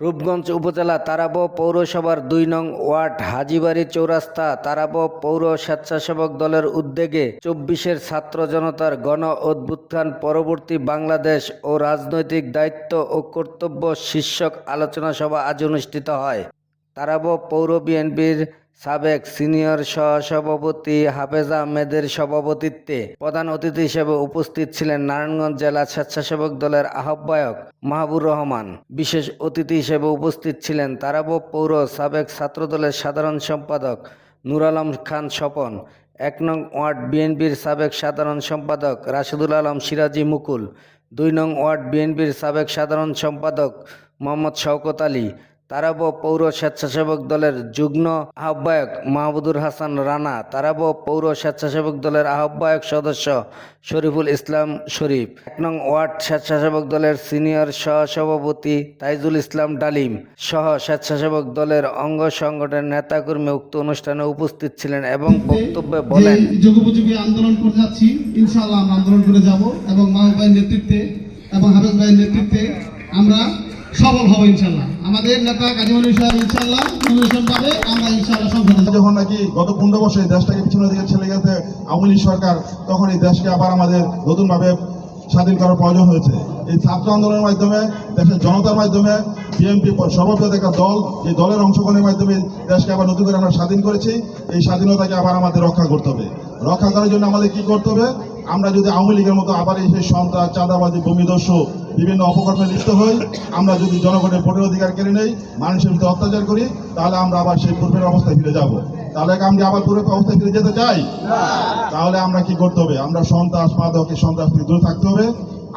রূপগঞ্জ উপজেলা তারাব পৌরসভার দুই নং ওয়ার্ড হাজিবাড়ি চৌরাস্তা তারাব পৌর স্বেচ্ছাসেবক দলের উদ্যোগে চব্বিশের ছাত্র জনতার গণ অভ্যুত্থান পরবর্তী বাংলাদেশ ও রাজনৈতিক দায়িত্ব ও কর্তব্য শীর্ষক আলোচনা সভা আজ অনুষ্ঠিত হয়। তারাব পৌর বিএনপির সাবেক সিনিয়র সহসভাপতি হাফেজ আহমেদের সভাপতিত্বে প্রধান অতিথি হিসেবে উপস্থিত ছিলেন নারায়ণগঞ্জ জেলা স্বেচ্ছাসেবক দলের আহ্বায়ক মাহবুর রহমান। বিশেষ অতিথি হিসেবে উপস্থিত ছিলেন তারাব পৌর সাবেক ছাত্রদলের সাধারণ সম্পাদক নুর আলম খান স্বপন, এক নং ওয়ার্ড বিএনপির সাবেক সাধারণ সম্পাদক রাশেদুল আলম সিরাজি মুকুল, দুই নং ওয়ার্ড বিএনপির সাবেক সাধারণ সম্পাদক মোহাম্মদ শওকত আলী তারাব পৌর স্বেচ্ছাসেবক দলের যুগ্ম আহ্বায়ক মাহমুদুর হাসান রানা তারাব পৌর স্বেচ্ছাসেবক দলের আহ্বায়ক সদস্য শরীফুল ইসলাম শরীফ এক নং ওয়ার্ড স্বেচ্ছাসেবক দলের সিনিয়র সহসভাপতি তাইজুল ইসলাম ডালিম সহ স্বেচ্ছাসেবক দলের অঙ্গ সংগঠনের নেতাকর্মী উক্ত অনুষ্ঠানে উপস্থিত ছিলেন এবং বক্তব্যে বলেন যুগোপযোগী আন্দোলন করে যাচ্ছি ইনশাআল্লাহ আমরা আন্দোলন করে যাব এবং মাহবুব ভাইয়ের নেতৃত্বে এবং হাফেজ ভাইয়ের নেতৃত্বে আমরা সফল হব ইনশাআল্লাহ। আমাদের নেতা কাজীমনি সাহেব ইনশাআল্লাহ নমিনেশন পাবে। আমরা ইনশাআল্লাহ সংসদে যখন নাকি গত পনেরো বছর দেশটাকে পিছনের দিকে ছেলে গেছে আওয়ামী সরকার, তখন এই দেশকে আবার আমাদের নতুনভাবে স্বাধীন করার প্রয়োজন হয়েছে। এই ছাত্র আন্দোলনের মাধ্যমে, দেশের জনতার মাধ্যমে, বিএনপি সর্ববৃহৎ একটা দল এই দলের অংশগ্রহণের মাধ্যমে দেশকে আবার নতুন করে আমরা স্বাধীন করেছি, এই স্বাধীনতাকে আবার আমাদের রক্ষা করতে হবে। রক্ষা করার জন্য আমাদের কি করতে হবে? আমরা যদি আওয়ামী লীগের মতো আবার এই সেই সন্ত্রাস, চাঁদাবাজি, ভূমিদস্যু বিভিন্ন অপকর্মে লিপ্ত হই। আমরা যদি জনগণের ভোটের অধিকার কেড়ে নেই মানুষের ভিতরে অত্যাচার করি তাহলে আমরা আবার সেই পূর্বের অবস্থায় ফিরে যাব। তাহলে আমরা আবার পূর্বের অবস্থায় ফিরে যেতে চাই? তাহলে আমরা কি করতে হবে? আমরা সন্ত্রাস মাদক এই সন্ত্রাস থেকে দূরে থাকতে হবে।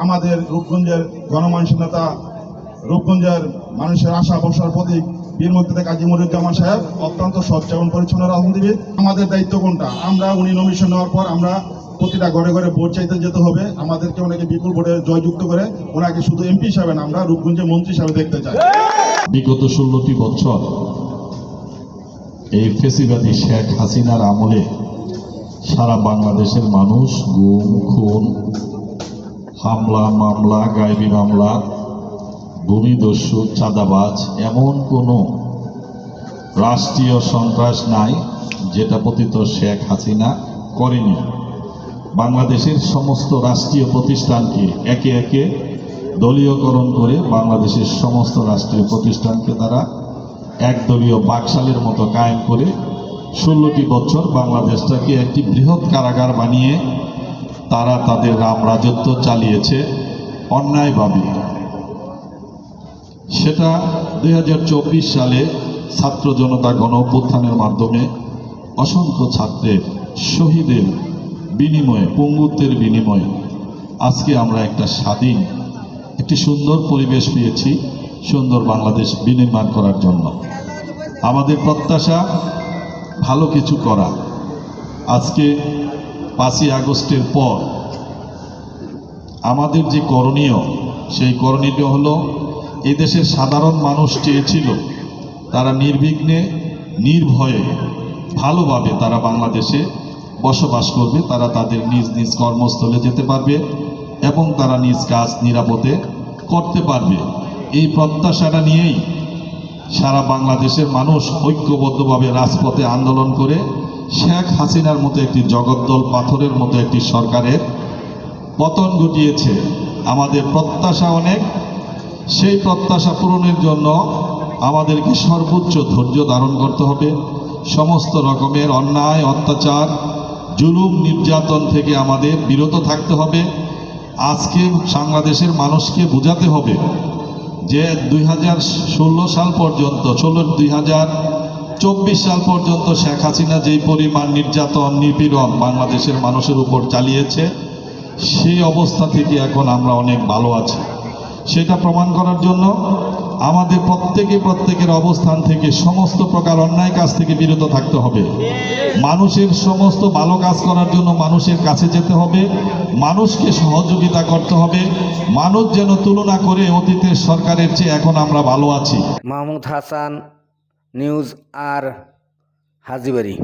আমাদের রূপগঞ্জের গণমানুষের নেতা রূপগঞ্জের মানুষের আশা বসার প্রতীক বীর মুক্তিতে কাজী মনিরুজ্জামান সাহেব অত্যন্ত স্বচ্ছ এবং পরিচ্ছন্ন রাজনীতিবিদ। আমাদের দায়িত্ব কোনটা? আমরা উনি নমিশন নেওয়ার পর আমরা প্রতিটা ঘরে ঘরে ভোট চাইতে যেতে হবে। আমাদেরকে অনেকে বিপুল ভোটে জয়যুক্ত করে। ওনাকে শুধু এমপি হিসাবে না, আমরা রূপগঞ্জের মন্ত্রী হিসাবে দেখতে চাই। বিগত ষোলোটি বছর এই ফেসিবাদী শেখ হাসিনার আমলে সারা বাংলাদেশের মানুষ গুম, খুন, হামলা, মামলা, গায়েবী মামলা, ভূমিদস্যু, চাঁদাবাজ, এমন কোনো রাষ্ট্রীয় সন্ত্রাস নাই যেটা পতিত শেখ হাসিনা করেনি। বাংলাদেশের সমস্ত রাষ্ট্রীয় প্রতিষ্ঠানকে একে একে দলীয়করণ করে বাংলাদেশের সমস্ত রাষ্ট্রীয় প্রতিষ্ঠানকে তারা একদলীয় বাকশালের মতো কায়েম করে ষোলোটি বছর বাংলাদেশটাকে একটি বৃহৎ কারাগার বানিয়ে তারা তাদের রাম রাজত্ব চালিয়েছে অন্যায়ভাবে। সেটা দু হাজার চব্বিশ সালে ছাত্র জনতা গণ মাধ্যমে অসংখ্য ছাত্রের শহীদের বিনিময়ে, পঙ্গুত্বের বিনিময়ে আজকে আমরা একটা স্বাধীন, একটি সুন্দর পরিবেশ পেয়েছি, সুন্দর বাংলাদেশ বিনির্মাণ করার জন্য। আমাদের প্রত্যাশা, ভালো কিছু করা। আজকে পাঁচই আগস্টের পর আমাদের যে করণীয়, সেই করণীয় হলো, এদেশের সাধারণ মানুষ চেয়েছিল, তারা নির্বিঘ্নে, নির্ভয়ে, ভালোভাবে তারা বাংলাদেশে বসবাস করবে, তারা তাদের নিজ নিজ কর্মস্থলে যেতে পারবে এবং তারা নিজ কাজ নিরাপদে করতে পারবে। এই প্রত্যাশাটা নিয়েই সারা বাংলাদেশের মানুষ ঐক্যবদ্ধভাবে রাজপথে আন্দোলন করে শেখ হাসিনার মতো একটি জগদ্দল পাথরের মতো একটি সরকারের পতন ঘটিয়েছে। আমাদের প্রত্যাশা অনেক, সেই প্রত্যাশা পূরণের জন্য আমাদেরকে সর্বোচ্চ ধৈর্য ধারণ করতে হবে। সমস্ত রকমের অন্যায়, অত্যাচার জুলুম নির্যাতন থেকে আমাদের বিরত থাকতে হবে। আজকে বাংলাদেশের মানুষকে বোঝাতে হবে যে দুই হাজার ষোলো সাল পর্যন্ত, ষোলো দুই চব্বিশ সাল পর্যন্ত শেখ হাসিনা যেই পরিমাণ নির্যাতন, নিপীড়ন বাংলাদেশের মানুষের উপর চালিয়েছে, সেই অবস্থা থেকে এখন আমরা অনেক ভালো আছি। সেটা প্রমাণ করার জন্য আমাদের প্রত্যেকে প্রত্যেকের অবস্থান থেকে সমস্ত প্রকার অন্যায় কাজ থেকে বিরত থাকতে হবে। মানুষের সমস্ত ভালো কাজ করার জন্য মানুষের কাছে যেতে হবে। মানুষকে সহযোগিতা করতে হবে। মানুষ যেন তুলনা করে অতীতের সরকারের চেয়ে এখন আমরা ভালো আছি। মাহমুদ হাসান, নিউজ আর হাজিবাড়ি